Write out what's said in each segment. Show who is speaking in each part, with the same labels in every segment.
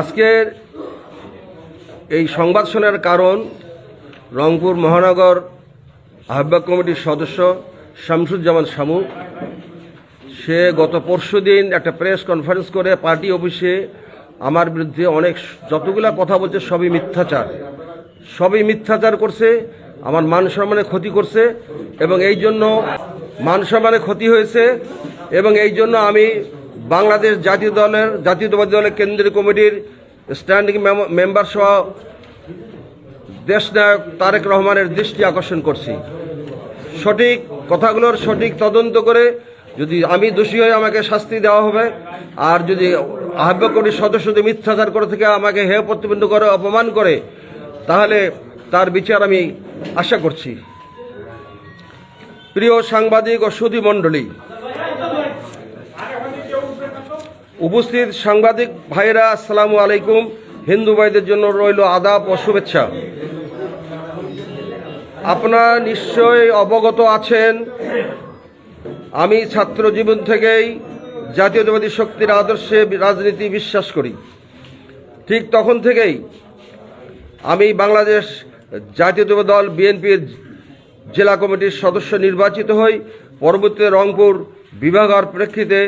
Speaker 1: আজকের এই সংবাদ শোনার কারণ রংপুর মহানগর আহ্বায়ক কমিটির সদস্য শামসুজ্জামান শামু। সে গত পরশু দিন একটা প্রেস কনফারেন্স করে পার্টি অফিসে আমার বিরুদ্ধে অনেক যতগুলা কথা বলছে সবই মিথ্যাচার। সবই মিথ্যাচার করছে, আমার মান সম্মানে ক্ষতি করছে এবং এই জন্য মান সম্মানে ক্ষতি হয়েছে এবং এই জন্য আমি বাংলাদেশ জাতীয় দলের, জাতীয়তাবাদী দলের কেন্দ্রীয় কমিটির স্ট্যান্ডিং মেম্বার সহ দেশনায়ক তারেক রহমানের দৃষ্টি আকর্ষণ করছি। সঠিক কথাগুলোর সঠিক তদন্ত করে যদি আমি দোষী হয়ে আমাকে শাস্তি দেওয়া হবে, আর যদি আহ্বায়ক সদস্যদের মিথ্যাচার করে থেকে আমাকে হেয় প্রতিবন্ধ করে, অপমান করে, তাহলে তার বিচার আমি আশা করছি। প্রিয় সাংবাদিক ও সুধী মণ্ডলী উপস্থিত সাংবাদিক ভাইরা আসসালামু আলাইকুম। হিন্দু ভাইদের জন্য রইল আদাব ও শুভেচ্ছা। আপনারা নিশ্চয়ই অবগত আছেন, আমি ছাত্র জীবন থেকেই জাতীয়তাবাদী শক্তির আদর্শে রাজনীতি বিশ্বাস করি। ঠিক তখন থেকেই আমি বাংলাদেশ জাতীয়তাবাদী দল বিএনপির জেলা কমিটির সদস্য নির্বাচিত হই। পরবর্তীতে রংপুর বিভাগের প্রেক্ষিতে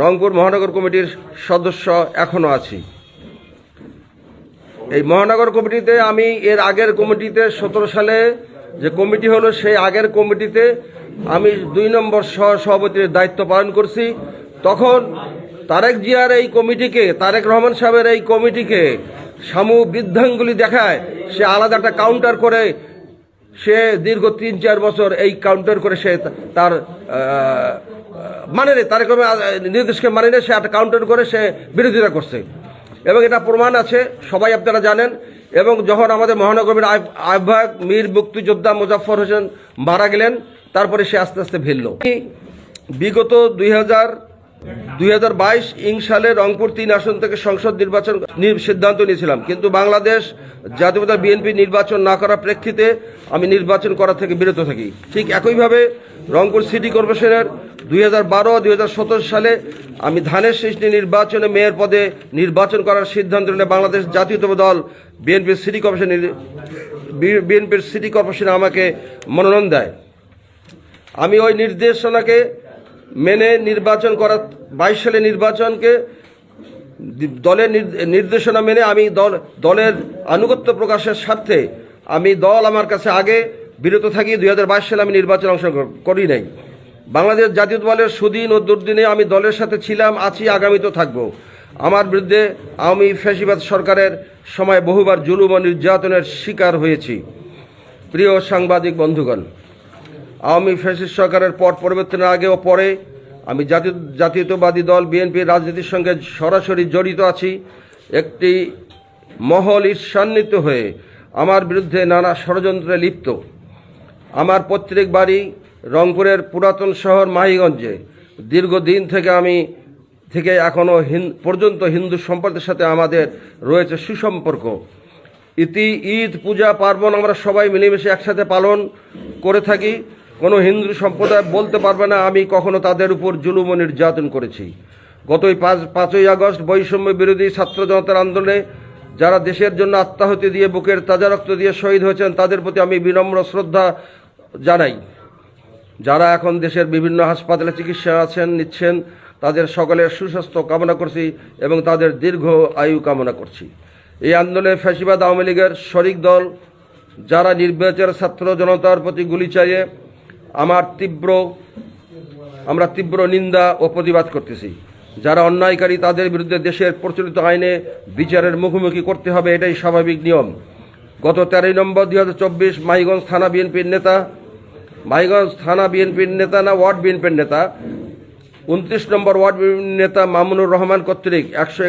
Speaker 1: রংপুর মহানগর কমিটির সদস্য এখনও আছি। এই মহানগর কমিটিতে আমি এর আগের কমিটিতে সতেরো সালে যে কমিটি হলো, সেই আগের কমিটিতে আমি দুই নম্বর সহ সভাপতির দায়িত্ব পালন করছি। তখন তারেক জিয়ার এই কমিটিকে, তারেক রহমান সাহেবের এই কমিটিকে সামু বৃদ্ধাঙ্গুলি দেখায়, সে আলাদা একটা কাউন্টার করে সে দীর্ঘ তিন চার বছর এই কাউন্টার করে সে তার মানে নেই রহমান নির্দেশকে মানে নেই, সে একটা কাউন্টার করে সে বিরোধিতা করছে। এবং এটা প্রমাণ আছে, সবাই আপনারা জানেন, এবং যখন আমাদের মহানগরীর আহ্ব- আহ্বায়ক মীর মুক্তিযোদ্ধা মুজাফর হোসেন মারা গেলেন, তারপরে সে আস্তে আস্তে ভিড়ল। বিগত দুই হাজার দুই হাজার বাইশ ইং সালে রংপুর তিন আসন থেকে সংসদ নির্বাচন সিদ্ধান্ত নিয়েছিলাম। কিন্তু বাংলাদেশ জাতীয়তা বিএনপি নির্বাচন না করার প্রেক্ষিতে আমি নির্বাচন করা থেকে বিরত থাকি। ঠিক একইভাবে রংপুর সিটি কর্পোরেশনের দুই হাজার বারো, দুই সালে আমি ধানের সৃষ্টি নির্বাচনে মেয়র পদে নির্বাচন করার সিদ্ধান্ত নিলে বাংলাদেশ জাতীয়তাবাদী দল বিএনপির সিটি কর্পোরেশন বিএনপির সিটি কর্পোরেশন আমাকে মনোনয়ন দেয়। আমি ওই নির্দেশনাকে মেনে নির্বাচন করা, বাইশ সালে নির্বাচনকে দলের নির্দেশনা মেনে আমি দল, দলের আনুগত্য প্রকাশের স্বার্থে আমি দল আমার কাছে আগে বিরত থাকি। দুই হাজার বাইশ সালে আমি নির্বাচন অংশগ্রহণ করি নাই। বাংলাদেশ জাতীয় দলের সুদিন ও দুর্দিনে আমি দলের সাথে ছিলাম, আছি, আগামীতেও থাকব। আমার বিরুদ্ধে আমি ফ্যাসিবাদ সরকারের সময় বহুবার জুলুম ও নির্যাতনের শিকার হয়েছি। প্রিয় সাংবাদিক বন্ধুগণ আওয়ামী ফ্যাসিস্ট সরকারের পট পরিবর্তনের আগে ও পরে আমি জাতীয়, জাতীয়তাবাদী দল বিএনপির রাজনীতির সঙ্গে সরাসরি জড়িত আছি। একটি মহল ঈর্ষান্বিত হয়ে আমার বিরুদ্ধে নানা ষড়যন্ত্রে লিপ্ত। আমার পৈতৃক বাড়ি রংপুরের পুরাতন শহর মাহিগঞ্জে। দীর্ঘদিন থেকে আমি, থেকে এখনও পর্যন্ত হিন্দু সম্প্রদায়ের সাথে আমাদের রয়েছে সুসম্পর্ক। ইতি, ঈদ, পূজা, পার্বণ আমরা সবাই মিলেমিশে একসাথে পালন করে থাকি। কোনো হিন্দু সম্প্রদায় বলতে পারবে না, আমি কখনো তাদের উপর জুলুম নির্যাতন করেছি। গতই পাঁচ, পাঁচই আগস্ট বৈষম্য বিরোধী ছাত্র জনতার আন্দোলনে যারা দেশের জন্য আত্মাহতি দিয়ে বুকের তাজা রক্ত দিয়ে শহীদ হয়েছেন, তাদের প্রতি আমি বিনম্র শ্রদ্ধা জানাই। যারা এখন দেশের বিভিন্ন হাসপাতালে চিকিৎসা আছেন, নিচ্ছেন, তাদের সকলের সুস্বাস্থ্য কামনা করছি এবং তাদের দীর্ঘ আয়ু কামনা করছি। এই আন্দোলনে ফ্যাসিবাদ আওয়ামী লীগের শরিক দল, যারা নির্বাচনের ছাত্র জনতার প্রতি গুলি চালিয়ে আমার তীব্র, আমরা তীব্র নিন্দা ও প্রতিবাদ করতেছি। যারা অন্যায়কারী, তাদের বিরুদ্ধে দেশের প্রচলিত আইনে বিচারের মুখোমুখি করতে হবে, এটাই স্বাভাবিক নিয়ম। গত তেরোই নম্বর দুই হাজার চব্বিশ মাইগঞ্জ থানা বিএনপির নেতা, মাইগঞ্জ থানা বিএনপির নেতা না ওয়ার্ড বিএনপির নেতা, উনত্রিশ নম্বর ওয়ার্ড নেতা মামুনুর রহমান কর্তৃক একশো,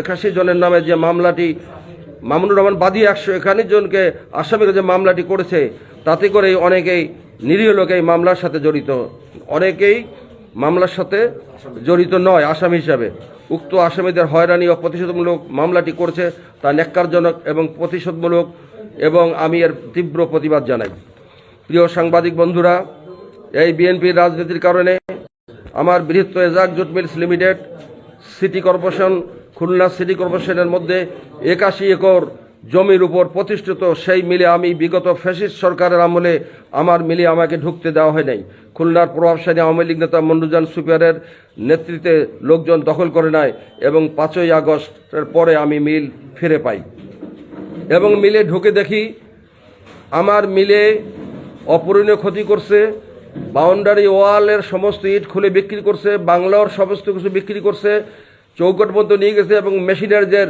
Speaker 1: একাশি জনের নামে যে মামলাটি, মামুনুর রহমান বাদী একশো একান্ন জনকে আসামিরা যে মামলাটি করেছে তাতে করে অনেকেই নিরীহ লোক এই মামলার সাথে জড়িত। অনেকেই মামলার সাথে জড়িত নয়, আসামি হিসাবে। উক্ত আসামিদের হয়রানি ও প্রতিশোধমূলক মামলাটি করছে তা ন্যাক্কারজনক এবং প্রতিশোধমূলক এবং আমি এর তীব্র প্রতিবাদ জানাই। প্রিয় সাংবাদিক বন্ধুরা, এই বিএনপির রাজনীতির কারণে আমার বৃহত্তর এজাক jute mills limited city corporation, Khulna city কর্পোরেশনের মধ্যে একাশি একর জমির উপর প্রতিষ্ঠিত সেই মিলে আমি বিগত ফ্যাসিস্ট সরকারের আমলে আমার মিলে আমাকে ঢুকতে দেওয়া হয় নাই। খুলনার প্রভাবশালী আওয়ামী লীগ নেতা মন্ডুজান সুপিয়ারের নেতৃত্বে লোকজন দখল করে নেয় এবং পাঁচই আগস্টের পরে আমি মিল ফিরে পাই। এবং মিলে ঢুকে দেখি আমার মিলে অপূরণীয় ক্ষতি করছে, বাউন্ডারি ওয়ালের সমস্ত ইট খুলে বিক্রি করছে, বাংলার সমস্ত কিছু বিক্রি করছে চৌকট পর্যন্ত নিয়ে গেছে এবং মেশিনের যে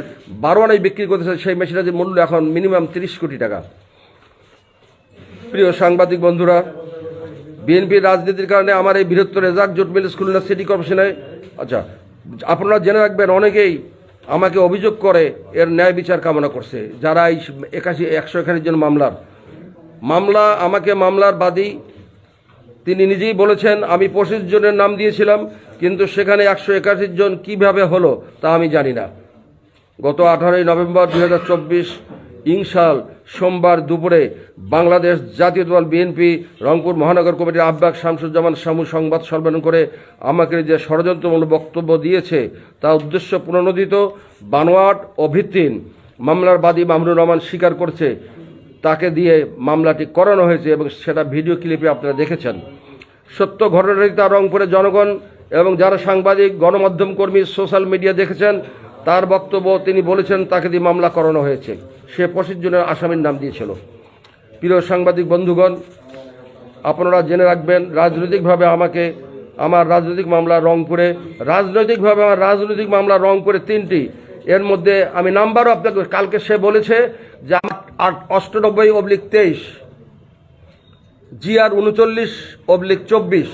Speaker 1: বারো আনাই বিক্রি করতেছে, সেই মেশিনের যে মূল্য এখন মিনিমাম তিরিশ কোটি টাকা। প্রিয় সাংবাদিক বন্ধুরা, বিএনপির রাজনীতির কারণে আমার এই বৃহত্তর রেজাক জোট মিল স্কুল না সিটি কর্পোরেশনে। আচ্ছা আপনারা জেনে রাখবেন, অনেকেই আমাকে অভিযোগ করে এর ন্যায় বিচার কামনা করছে, যারা এই একাশি, একশো একাশি জন মামলার। মামলা, আমাকে মামলার বাদী তিনি নিজেই বলেছেন, আমি পঁচিশ জনের নাম দিয়েছিলাম, কিন্তু সেখানে একশো একাশি জন কীভাবে হলো তা আমি জানি না। গত আঠারোই নভেম্বর চব্বিশ ইংসাল সোমবার দুপুরে বাংলাদেশ জাতীয় দল বিএনপি, রংপুর মহানগর কমিটির আহ্বায়ক শামসুজ্জামান শামু সংবাদ সম্মেলন করে আমাকে যে ষড়যন্ত্রমূলক বক্তব্য দিয়েছে, তা উদ্দেশ্য পুনরোদিত বানোয়াট ও ভিত্তিহীন। মামলার বাদী মামুনুর রহমান স্বীকার করছে তাকে দিয়ে মামলাটি করানো হয়েছে এবং সেটা ভিডিও ক্লিপে আপনারা দেখেছেন। সত্য ঘটনাটি তা রংপুরের জনগণ এবং যারা সাংবাদিক, গণমাধ্যম কর্মী, সোশ্যাল মিডিয়া দেখেছেন, তার বক্তব্য তিনি বলেছেন তাকে দিয়ে মামলা করানো হয়েছে। সে পঁচিশ জনের আসামির নাম দিয়েছিল। প্রিয় সাংবাদিক বন্ধুগণ, আপনারা জেনে রাখবেন, রাজনৈতিকভাবে আমাকে, আমার রাজনৈতিক মামলা রংপুরে, রাজনৈতিকভাবে আমার রাজনৈতিক মামলা রংপুরে তিনটি। এর মধ্যে আমি নাম্বারও আপনাকে, কালকে সে বলেছে যে আমার অষ্টানব্বই অবলিক তেইশ, জিআর উনচল্লিশ অবলিক চব্বিশ,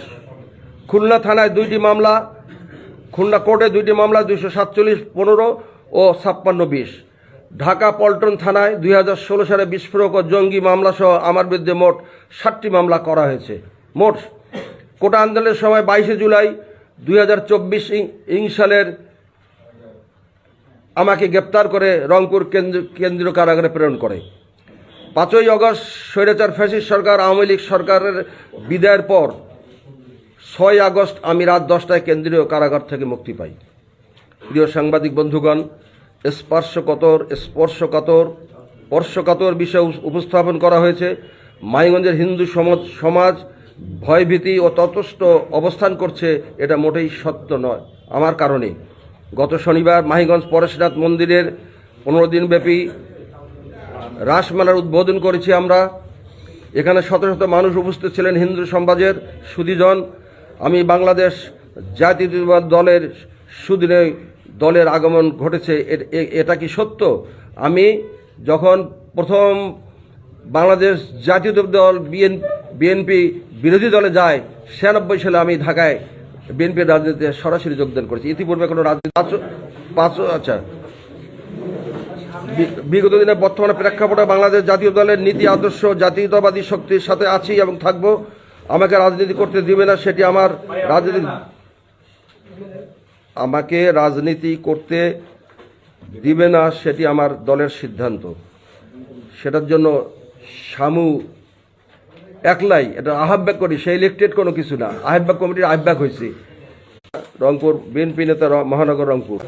Speaker 1: খুলনা থানায় দুইটি মামলা, খুলনা কোর্টে দুইটি মামলা দুইশো সাতচল্লিশ পনেরো ও ছাপ্পান্ন বিশ, ঢাকা পল্টন থানায় দুই হাজার ষোলো সালে বিস্ফোরক ও জঙ্গি মামলা সহ আমার বিরুদ্ধে মোট ষাটটি মামলা করা হয়েছে। মোট কোটা আন্দোলনের সময় বাইশে জুলাই দুই হাজার চব্বিশ ইং সালের আমাকে গ্রেপ্তার করে রংপুর কেন্দ্র, কেন্দ্রীয় কারাগারে প্রেরণ করে। পাঁচই অগস্ট স্বৈরাচার ফ্যাসিস্ট সরকার, আওয়ামী লীগ সরকারের বিদায়ের পর ছয় আগস্ট আমি রাত দশটায় কেন্দ্রীয় কারাগার থেকে মুক্তি পাই। প্রিয় সাংবাদিক বন্ধুগণ, স্পর্শকাতর স্পর্শকাতর স্পর্শকাতর বিষয় উপস্থাপন করা হয়েছে। মাইগঞ্জের হিন্দু সমাজ সমাজ ভয়ভীতি ও ততস্থ অবস্থান করছে, এটা মোটেই সত্য নয়। আমার কারণে গত শনিবার মাহিগঞ্জ পরেশনাথ মন্দিরের পনেরো দিনব্যাপী রাসমেলার উদ্বোধন করেছি আমরা। এখানে শত শত মানুষ উপস্থিত ছিলেন হিন্দু সমাজের সুদীজন। আমি বাংলাদেশ জাতীয়তাবাদ দলের সুদিনে দলের আগমন ঘটেছে এটা কি সত্য? আমি যখন প্রথম বাংলাদেশ জাতীয় দল বিএন, বিএনপি বিরোধী দলে যায়, ছিয়ানব্বই সালে আমি ঢাকায় বিএনপির রাজনীতিতে সরাসরি যোগদান করেছি। ইতিপূর্বে কোনো রাজনীতি পাঁচ আচ্ছা। বিগত দিনে বর্তমানে প্রেক্ষাপটে বাংলাদেশ জাতীয় দলের নীতি, আদর্শ, জাতীয়তাবাদী শক্তির সাথে আছি এবং থাকব। আমাকে রাজনীতি করতে দিবে না, সেটি আমার রাজনীতি আমাকে রাজনীতি করতে দিবে না, সেটি আমার দলের সিদ্ধান্ত। সেটার জন্য শামু একলাই, এটা আহ্বায়ক করি সেই ইলেকটেড কোনো কিছু না। আহ্বায়ক কমিটির আহ্বায়ক হয়েছে। রংপুর বিএনপি নেতা মহানগর রংপুর।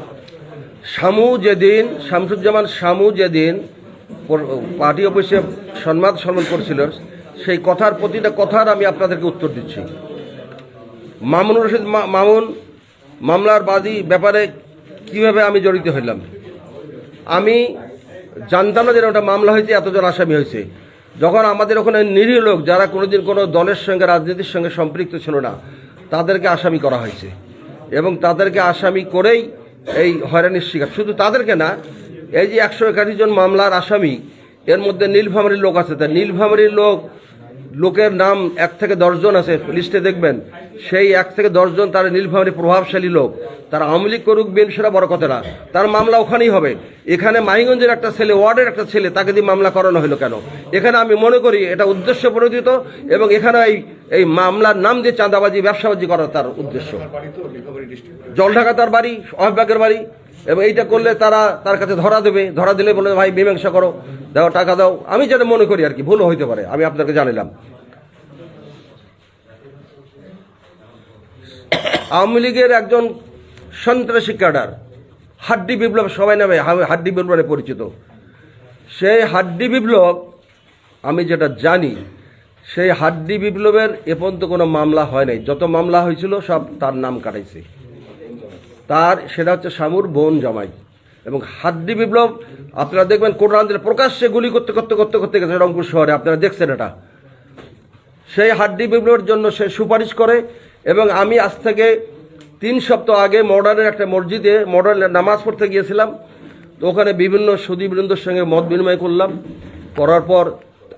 Speaker 1: শামু যেদিন, শামসুজ্জামান শামু যেদিন পার্টি অফিসে সম্মান সম্মান করছিল, সেই কথার প্রতিটা কথার আমি আপনাদেরকে উত্তর দিচ্ছি। মামুন রশিদ মামুন, মামলার বাদী ব্যাপারে কীভাবে আমি জড়িত হইলাম? আমি জানতাম না যে ওটা মামলা হয়েছে, এতজন আসামি হয়েছে। যখন আমাদের ওখানে নিরীহ লোক, যারা কোনোদিন কোনো দলের সঙ্গে, রাজনীতির সঙ্গে সম্পৃক্ত ছিল না, তাদেরকে আসামি করা হয়েছে। এবং তাদেরকে আসামি করেই এই হয়রানির শিকার। শুধু তাদেরকে না, এই যে একশো একাশি জন মামলার আসামি, এর মধ্যে নীলফামারীর লোক আছে। তা নীলফামারীর লোক লোকের নাম এক থেকে দশজন আছে, লিস্টে দেখবেন। সেই এক থেকে দশজন তার নীলফামারী প্রভাবশালী লোক। তারা আওয়ামী লীগ করুক, বিএনপি সেটা বড় কথা না। তার মামলা ওখানেই হবে। এখানে মাহিগঞ্জের একটা ছেলে, ওয়ার্ডের একটা ছেলে, তাকে দিয়ে মামলা করানো হলো কেন? এখানে আমি মনে করি এটা উদ্দেশ্য প্রণোদিত এবং এখানে এই এই মামলার নাম দিয়ে চাঁদাবাজি, ব্যবসাবাজি করা তার উদ্দেশ্য। জলঢাকা তার বাড়ি অহবাগের বাড়ি। এবং এইটা করলে তারা তার কাছে ধরা দেবে, ধরা দিলে বলে, ভাই, মীমাংসা করো, দাও, টাকা দাও। আমি যেটা মনে করি আর কি, ভুলও হইতে পারে, আমি আপনাকে জানিলাম। আওয়ামী লীগের একজন সন্ত্রাসী ক্যাডার, হাড্ডি বিপ্লব সবাই নামে হাড্ডি বিপ্লবে পরিচিত। সেই হাড্ডি বিপ্লব, আমি যেটা জানি, সেই হাড্ডি বিপ্লবের এ পর্যন্ত কোনো মামলা হয় নাই। যত মামলা হয়েছিল, সব তার নাম কাটাইছে। তার সেটা হচ্ছে শামুর বোন জামাই। এবং হাড্ডি বিপ্লব, আপনারা দেখবেন কোটারান্দের প্রকাশ্যে গুলি করতে করতে করতে করতে গেছে রংপুর শহরে, আপনারা দেখছেন এটা। সেই হাড্ডি বিপ্লবের জন্য সে সুপারিশ করে এবং আমি আজ থেকে তিন সপ্তাহ আগে মডার্নের একটা মসজিদে মডার্নের নামাজ পড়তে গিয়েছিলাম। তো ওখানে বিভিন্ন সুদীবৃন্দর সঙ্গে মত বিনিময় করলাম। করার পর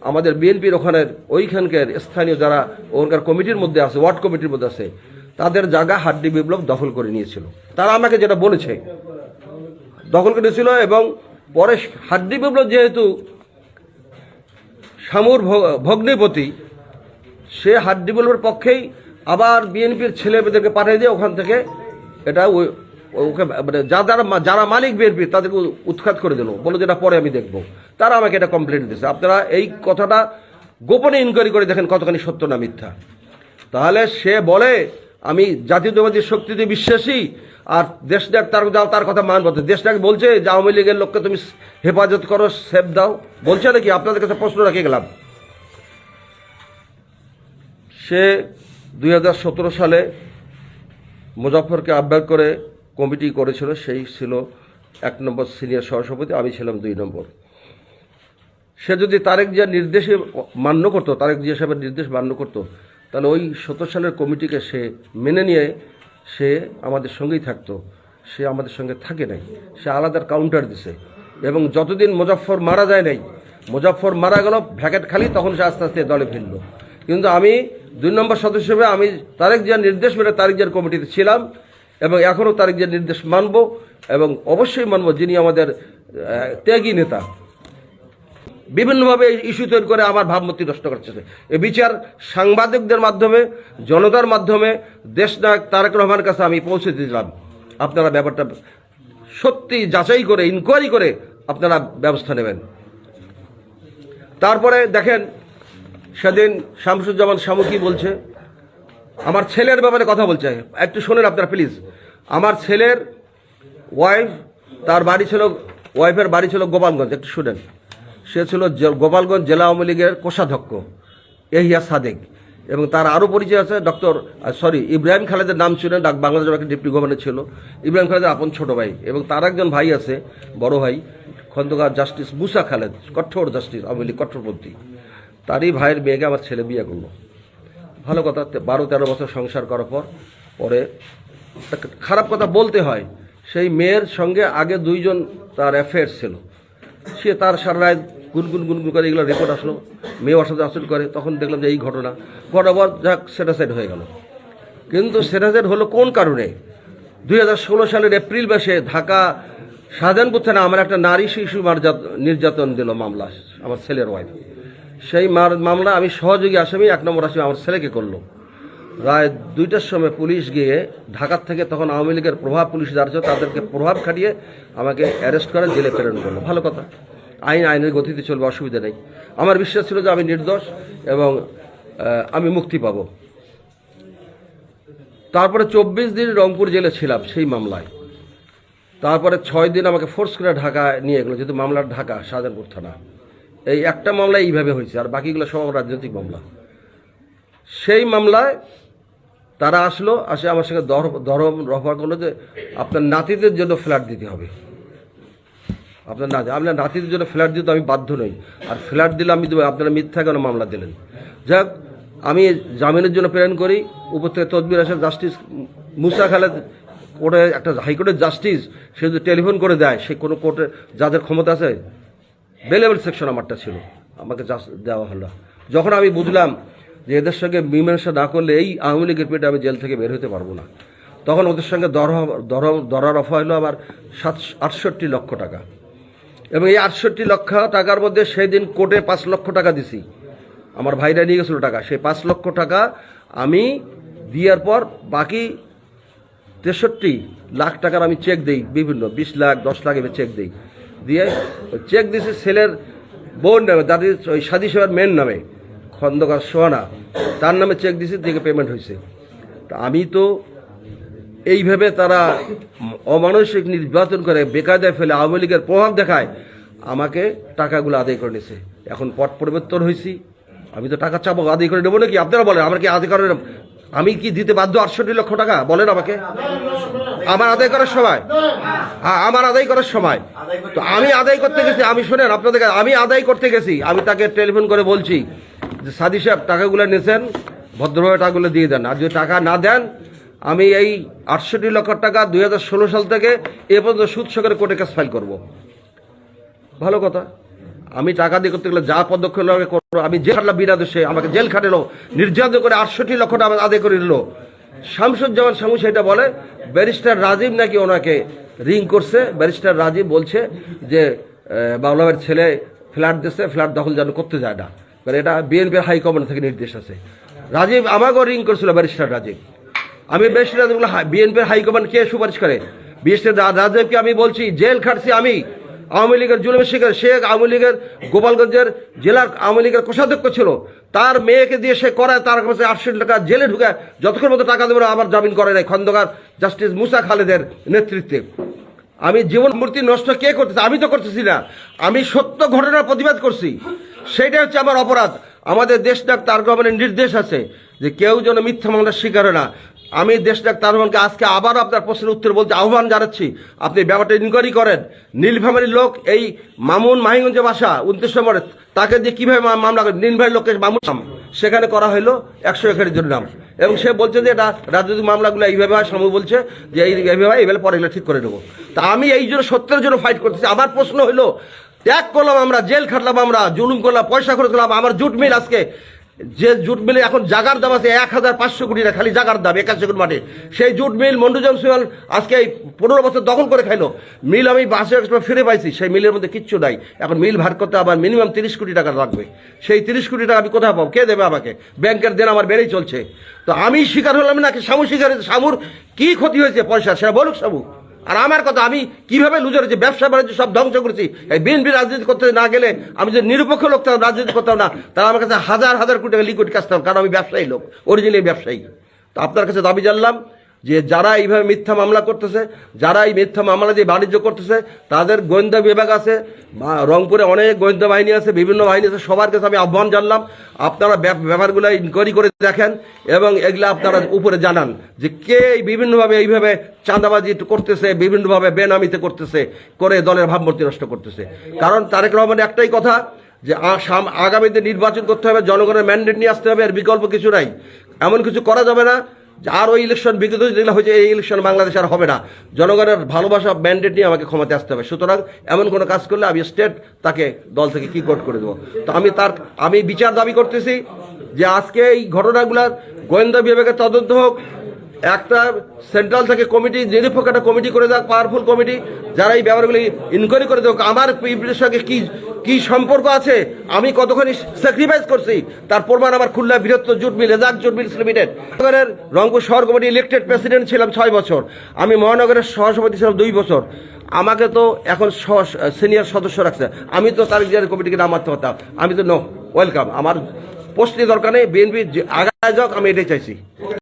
Speaker 1: আমাদের বিএনপির ওখানের ওইখানকার স্থানীয় যারা ওখানকার কমিটির মধ্যে আছে, ওয়ার্ড কমিটির মধ্যে আছে তাদের জায়গা হাড্ডি বিপ্লব দখল করে নিয়েছিল। তারা আমাকে যেটা বলেছে, দখল করে নিয়েছিল এবং পরে হাড্ডি বিপ্লব যেহেতু শামুর ভগ্নিপতি, সে হাড্ডি বিপ্লবের পক্ষেই আবার বিএনপির ছেলে মেয়েদেরকে পাঠিয়ে দিয়ে ওখান থেকে এটা ওকে মানে যারা যারা মালিক বিএনপি, তাদেরকে উৎখাত করে দিল। বলে যেটা পরে আমি দেখব। তারা আমাকে এটা কমপ্লেন দিয়েছে। আপনারা এই কথাটা গোপনে ইনকোয়ারি করে দেখেন কতখানি সত্য না মিথ্যা। তাহলে সে বলে আমি জাতীয়তাবাদী শক্তিতে বিশ্বাসী, আর দেশ দেশটাক তার যাও তার কথা মানব। দেশটাক বলছে যে আওয়ামী লীগের লোককে তুমি হেফাজত করো, সেফ দাও। বলছে নাকি? আপনাদের কাছে প্রশ্ন রেখে গেলাম। সে দুই হাজার সতেরো সালে মুজফ্ফরকে আহ্বায়ক করে কমিটি করেছিল, সেই ছিল এক নম্বর সিনিয়র সহসভাপতি, আমি ছিলাম দুই নম্বর। সে যদি তারেক জিয়ার নির্দেশে মান্য করতো, তারেক জিয়া সাহেবের নির্দেশ মান্য করতো তাহলে ওই সত্তর সালের কমিটিকে সে মেনে নিয়ে সে আমাদের সঙ্গেই থাকতো। সে আমাদের সঙ্গে থাকে নাই। সে আলাদার কাউন্টার দিছে। এবং যতদিন মুজফ্ফর মারা যায় নাই, মুজফ্ফর মারা গেল, ভ্যাকেট খালি, তখন সে আস্তে আস্তে দলে ফিরল। কিন্তু আমি দুই নম্বর সদস্য হিসেবে আমি তারেক জিয়ার নির্দেশ মেনে তারেক জিয়ার কমিটিতে ছিলাম এবং এখনও তারেক জিয়ার নির্দেশ মানব এবং অবশ্যই মানব যিনি আমাদের ত্যাগী নেতা। বিভিন্নভাবে ইস্যু তৈরি করে আমার ভাবমূর্তি নষ্ট করছে এ বিচার সাংবাদিকদের মাধ্যমে, জনতার মাধ্যমে, দেশ নায়ক তারেক রহমানের কাছে আমি পৌঁছে দিলাম। আপনারা ব্যাপারটা সত্যি যাচাই করে ইনকোয়ারি করে আপনারা ব্যবস্থা নেবেন। তারপরে দেখেন, সেদিন শামসুজ্জামান শামু কি বলছে? আমার ছেলের ব্যাপারে কথা বলছে। একটু শোনেন আপনারা প্লিজ আমার ছেলের ওয়াইফ তার বাড়ি ছিল ওয়াইফের বাড়ি ছিল গোপালগঞ্জ, একটু শুনেন। সে ছিল গোপালগঞ্জ জেলা আওয়ামী লীগের কোষাধ্যক্ষ, এহিয়া সাদেক। এবং তার আরও পরিচয় আছে ডক্টর সরি, ইব্রাহিম খালেদের নাম ছিলেন ডাক বাংলাদেশ ব্যাংকের ডিপ্টি গভর্নর ছিল। ইব্রাহিম খালেদের আপন ছোট ভাই এবং তার একজন ভাই আছে, বড় ভাই, খন্দকার জাস্টিস মুসা খালেদ, কঠোর জাস্টিস, আওয়ামী লীগ কঠোরপন্থী তারই ভাইয়ের মেয়েকে আমার ছেলে বিয়ে করল। ভালো কথা বারো তেরো বছর সংসার করার পর, পরে খারাপ কথা বলতে হয়, সেই মেয়ের সঙ্গে আগে দুইজন তার অ্যাফেয়ার ছিল। সে তার সারা রাত গুনগুন গুনগুন করে এগুলো রেকর্ড আসলো। মেয়ে ওর সাথে আসল করে, তখন দেখলাম যে এই ঘটনা। ঘটার পর যাক সেটা সেট হয়ে গেল। কিন্তু সেটা সেট হলো কোন কারণে? দুই হাজার ষোলো সালের এপ্রিল মাসে ঢাকা শাহজাহানপুর থানা আমার একটা নারী শিশু নির্যাতন দিল মামলা, আমার ছেলের ওয়াইফ সেই মার- মামলা আমি সহযোগী আসামি, এক নম্বর আসামি আমার ছেলেকে করল। রায় দুইটার সময় পুলিশ গিয়ে ঢাকার থেকে তখন আওয়ামী লীগের প্রভাব পুলিশ যারা তাদেরকে প্রভাব খাটিয়ে আমাকে অ্যারেস্ট করে, জেলে প্রেরণ করল। ভালো কথা। আইন আইনের গতিতে চলবে, অসুবিধা নেই। আমার বিশ্বাস ছিল যে আমি নির্দোষ এবং আমি মুক্তি পাব। তারপরে চব্বিশ দিন রংপুর জেলে ছিলাম সেই মামলায়। তারপরে ছয় দিন আমাকে ফোর্স করে ঢাকা নিয়ে গেলো, যেহেতু মামলার ঢাকা, শাহজাহানপুর থানা। এই একটা মামলা এইভাবে হয়েছে, আর বাকিগুলো সব রাজনৈতিক মামলা। সেই মামলায় তারা আসলো, আসে আমার সঙ্গে দর দরম রফা করল যে আপনার নাতিদের জন্য ফ্ল্যাট দিতে হবে। আপনার নাতি আপনার নাতিদের জন্য ফ্ল্যাট দিতে আমি বাধ্য নই। আর ফ্ল্যাট দিলে আমি দেবো আপনারা মিথ্যা কেন মামলা দিলেন। যাক আমি জামিনের জন্য প্রেরণ করি। উপর থেকে তদবির আসে, জাস্টিস মুসা খালেদ কোর্টে একটা হাইকোর্টের জাস্টিস, সে যদি টেলিফোন করে দেয়, সে কোনো কোর্টে যাদের ক্ষমতা আছে বেলেবেল সেকশন আমারটা ছিল। আমাকে দেওয়া হলো। যখন আমি বুঝলাম যে এদের সঙ্গে মীমাংসা না করলে এই আওয়ামী লীগের পেটে আমি জেল থেকে বের হতে পারব না। তখন ওদের সঙ্গে দর দরার অফা হলো আমার সাত আটষট্টি লক্ষ টাকা। এবং এই আটষট্টি লক্ষ টাকার মধ্যে সেই দিন কোর্টে পাঁচ লক্ষ টাকা দিছি। আমার ভাইরা নিয়ে গেছিল টাকা। সেই পাঁচ লক্ষ টাকা আমি দেওয়ার পর বাকি তেষট্টি লাখ টাকার আমি চেক দিই, বিভিন্ন বিশ লাখ, দশ লাখ এবার চেক দিই। দিয়ে চেক দিছি ছেলের বোন নামে, দাদি, ওই সাদী সেবার মেন নামে, খন্দকার সোহানা। তার নামে চেক দিছি দিকে পেমেন্ট হয়েছে তা আমি তো এইভাবে তারা অমানসিক নির্বাচন করে, বেকায়দায় ফেলে আওয়ামী লীগের প্রভাব দেখায়, আমাকে টাকাগুলো আদায় করে নিছে। এখন পট পরিবর্তন হয়েছি আমি তো টাকা চাবো, আদায় করে নেব নাকি? আপনারা বলেন, আমার কি আদায় করেন আমি কি দিতে বাধ্য আটষট্টি লক্ষ টাকা? বলেন আমাকে। আমার আদায় করার সময়। হ্যাঁ আমার আদায় করার সময়। তো আমি আদায় করতে গেছি, আমি শোনেন আপনাদের আমি আদায় করতে গেছি। আমি তাকে টেলিফোন করে বলছি যে, সাদি সাহেব, টাকাগুলো নিয়েছেন ভদ্রভাবে টাকাগুলো দিয়ে দেন। আর যদি টাকা না দেন আমি এই আটষট্টি লক্ষ টাকা দুই হাজার ষোলো সাল থেকে এ পর্যন্ত সুদ সহকারে কোর্টে কেস ফাইল করব। ভালো কথা। আমি টাকা দিয়ে করতে গেলে যা পদক্ষেপ লাগে করব। আমি জেল খাটলাম বিনা দোষে আমাকে জেল খাটেলো নির্যাতন করে আটষট্টি লক্ষ টাকা আদায় করে নিল। শামসুজ্জামান শামু সেটা বলে, ব্যারিস্টার রাজীব নাকি ওনাকে রিং করছে। ব্যারিস্টার রাজীব বলছে যে বাংলামের ছেলে ফ্ল্যাট দিচ্ছে ফ্ল্যাট দখল যেন করতে যায় না। এটা বিএনপির হাইকমান্ড থেকে নির্দেশ আছে। রাজীব আমাকেও রিং করেছিল ব্যারিস্টার রাজীব। আমি রাজীব বিএনপির হাইকমান্ড কে সুপারিশ করে? ব্যারিস্টার রা- আমি বলছি, জেল খাটছি আমি। আওয়ামী লীগের জুলুমের শিকার শেখ, আওয়ামী লীগের গোপালগঞ্জের জেলার আওয়ামী লীগের কোষাধ্যক্ষ ছিল। তার মেয়েকে দিয়ে সে করায়, তার কাছে আটশো টাকা জেলে ঢুকায় যতক্ষণ মতো টাকা দেবে না, আবার জামিন করে নাই খন্দকার জাস্টিস মুসা খালেদের নেতৃত্বে। আমি জীবন মূর্তি নষ্ট কে করতেছে? আমি তো করতেছি না। আমি সত্য ঘটনার প্রতিবাদ করছি। সেটাই হচ্ছে আমার অপরাধ। আমাদের দেশ ডাক তার গভর্নমেন্টের নির্দেশ আছে যে কেউ যেন মিথ্যা মামলার শিকার না। আমি দেশ ডাক তার রহমানকে আজকে আবার আপনার প্রশ্নের উত্তর বলতে আহ্বান জানাচ্ছি। আপনি ব্যাপারটা ইনকোয়ারি করেন। নীলফামারীর লোক এই মামুন মাহিগঞ্জে বাসা উনত্রিশ নম্বরে, তাকে দিয়ে কীভাবে মামলা করে নীলফামারীর লোককে মামুন সেখানে করা হলো একশো একের জন্য নাম। এবং সে বলছে যে এটা রাজনৈতিক মামলাগুলো এইভাবে হয়, সময় বলছে যে এই এইভাবে এইভাবে পরে এগুলো ঠিক করে দেবো তা আমি এই জন্য সত্যের জন্য ফাইট করতেছি। আমার প্রশ্ন হলো ত্যাগ করলাম আমরা, জেল খাটলাম আমরা, জুলুম করলাম, পয়সা খরচ করলাম, আমার জুট মিল আজকে যে জুট মিলে এখন জাগার দাম আছে এক হাজার পাঁচশো কোটি খালি জাগার দাম, একাশি কোটি মাঠে। সেই জুট মিল মন্ডুজম সুয়াল আজকে এই পনেরো বছর দখল করে খাইলো। মিল আমি বাসে ফিরে পাইছি, সেই মিলের মধ্যে কিচ্ছু নাই। এখন মিল ভার করতে আবার মিনিমাম তিরিশ কোটি টাকা লাগবে। সেই তিরিশ কোটি টাকা আমি কোথায় পাবো? কে দেবে আমাকে? ব্যাংকের দেন আমার বেড়েই চলছে। তো আমি শিকার হলাম নাকি শামু শিকার শামুর কি ক্ষতি হয়েছে পয়সা? সেটা বলুক শামু আর আমার কথা, আমি কীভাবে লুজার হয়েছি, ব্যবসা বাণিজ্য সব ধ্বংস করেছি, এই বিএনপি রাজনীতি করতে না গেলে আমি যে নিরপেক্ষ লোক তার রাজনীতি করতাম না, তারা আমার কাছে হাজার হাজার কোটি টাকা লিকুইড কাজতাম কারণ আমি ব্যবসায়ী লোক অরিজিনালি ব্যবসায়ী। তো আপনার কাছে দাবি জানলাম যে যারা এইভাবে মিথ্যা মামলা করতেছে, যারা এই মিথ্যা মামলা দিয়ে বাণিজ্য করতেছে, তাদের গোয়েন্দা বিভাগ আছে রংপুরে অনেক গোয়েন্দা বাহিনী আছে, বিভিন্ন বাহিনী আছে, সবার কাছে আমি আহ্বান জানলাম, আপনারা ব্যাপ- ব্যাপারগুলো ইনকোয়ারি করে দেখেন এবং এগুলো আপনারা উপরে জানান যে কে বিভিন্নভাবে এইভাবে চাঁদাবাজি করতেছে, বিভিন্নভাবে বেনামিতে করতেছে, করে দলের ভাবমূর্তি নষ্ট করতেছে। কারণ তারেক রহমানের একটাই কথা যে আগামীতে নির্বাচন করতে হবে, জনগণের ম্যান্ডেট নিয়ে আসতে হবে আর বিকল্প কিছু নাই। এমন কিছু করা যাবে না যে আর ওই ইলেকশন বিগত যেগুলো হয়েছে, এই ইলেকশন বাংলাদেশ আর হবে না। জনগণের ভালোবাসা ম্যান্ডেট নিয়ে আমাকে ক্ষমতা আসতে হবে। সুতরাং এমন কোনো কাজ করলে আমি স্টেট তাকে দল থেকে কি কোট করে দেবো? তো আমি তার, আমি বিচার দাবি করতেছি যে আজকে এই ঘটনাগুলার গোয়েন্দা বিভাগের তদন্ত হোক, একটা সেন্ট্রাল থেকে কমিটি নিরপেক্ষ একটা কমিটি করে দেওয়া পাওয়ারফুল কমিটি যারা এই ব্যাপারগুলি ইনকোয়ারি করে দেওক আমার পিপিলের সঙ্গে কি কি সম্পর্ক আছে? আমি কতখানি স্যাক্রিফাইস করছি? তার প্রমাণ আমার খুলনা বৃহত্তর জুট মিল এজাক জুট মিলস লিমিটেড। রংপুর শহর কমিটি ইলেকটেড প্রেসিডেন্ট ছিলাম ছয় বছর। আমি মহানগরের সহসভাপতি ছিলাম দুই বছর। আমাকে তো এখন সিনিয়র সদস্য রাখছে। আমি তো তার কমিটিকে নাম মারতে পারতাম। আমি তো নো ওয়েলকাম আমার পোস্টে দরকার নেই। বিএনপি আগায় যাক, আমি এটাই চাইছি।